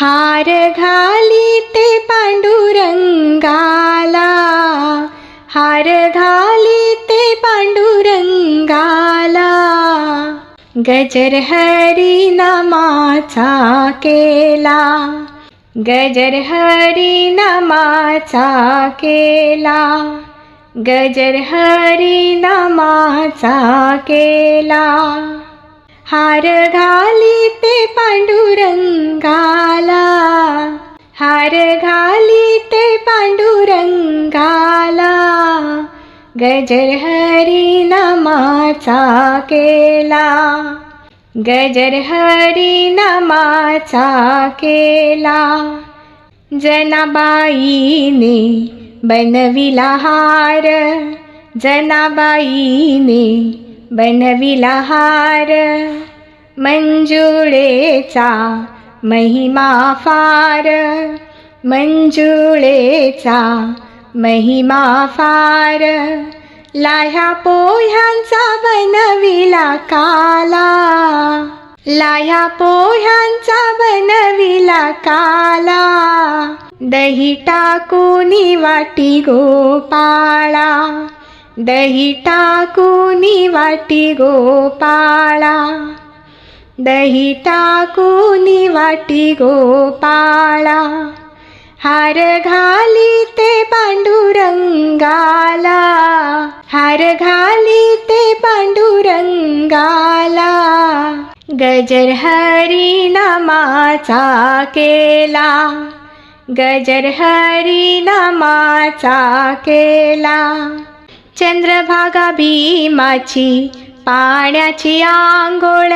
हार घाली ते पांडुरंगाला. हार घाली ते पांडुरंगाला. गजर हरी नामाचा केला. गजर हरी नामाचा केला. गजर हरी नामाचा केला. हार घाली ते पांडुरंगाला. हार घाली ते पांडुरंगाला. गजर हरी नामाचा केला. गजर हरी नामाचा केला. जनाबाईने बनविला हार. जनाबाईने बनविला हार मंजुळेचा महिमा फार. मंजुळेचा महिमा फार. लाह्या पोह्यांचा बनविला काला. लाह्या पोह्यांचा बनविला काला. दही टाकूनी वाटी गोपाळा. दही टाकूनी वाटी गोपाळा. दही टाकूनी वाटी गोपाळा. हार घाली ते पांडुरंगाला. हार घाली ते पांडुरंगाला. गजर हरी नामाचा केला. गजर हरी नामाचा केला. चंद्रभागा भीमाची पाण्याची आंघोळ.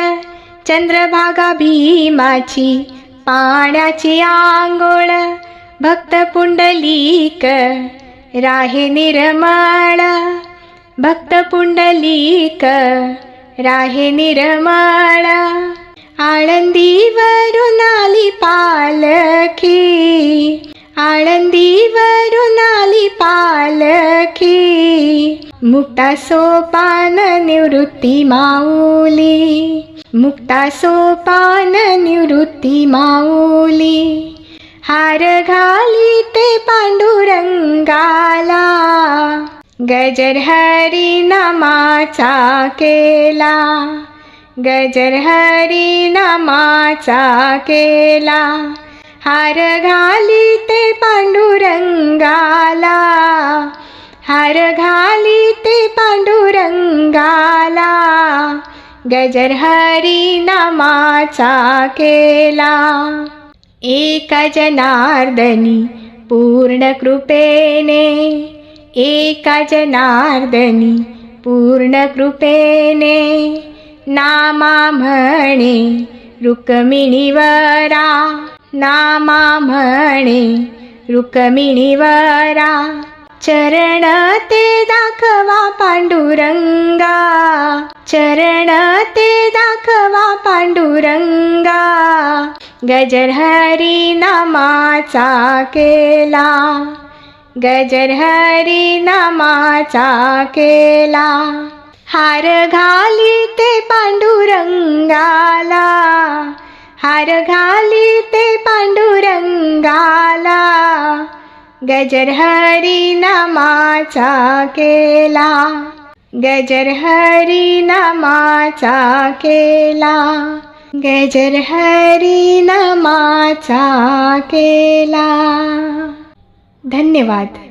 चंद्रभागा भीमाची पाण्याची आंघोळ. भक्त पुंडलीक राहे निर्मळ. भक्त पुंडलीक राहे निर्मळ. आळंदीवरून आली पालखी. आळंदीवरून आली पालखी. मुक्ता सोपान निवृत्ती माऊली. मुक्ता सोपान निवृत्ती माऊली. हार घाली ते पांडुरंगाला. गजर हरी नामाचा केला. गजर हरी नामाचा केला. हार घाली ते पांडुरंगाला. हार घाली ते पांडुरंगाला. गजर हरी नामाचा केला. एका जनार्दनी पूर्ण कृपेने एका जनार्दनी पूर्ण कृपेने नामा म्हणे रुक्मिणीवरा. नामा म्हणे रुक्मिणीवरा चरण ते दाखवा पांडुरंगा चरण ते दाखवा पांडुरंगा गजर हरी नामाचा केला गजर हरी नामाचा केला. हार घाली ते पांडुरंगाला हार घाली ते पांडुरंगाला गजर हरी नामाचा केला. गजर हरी नामाचा केला. गजर हरी नामाचा केला. धन्यवाद.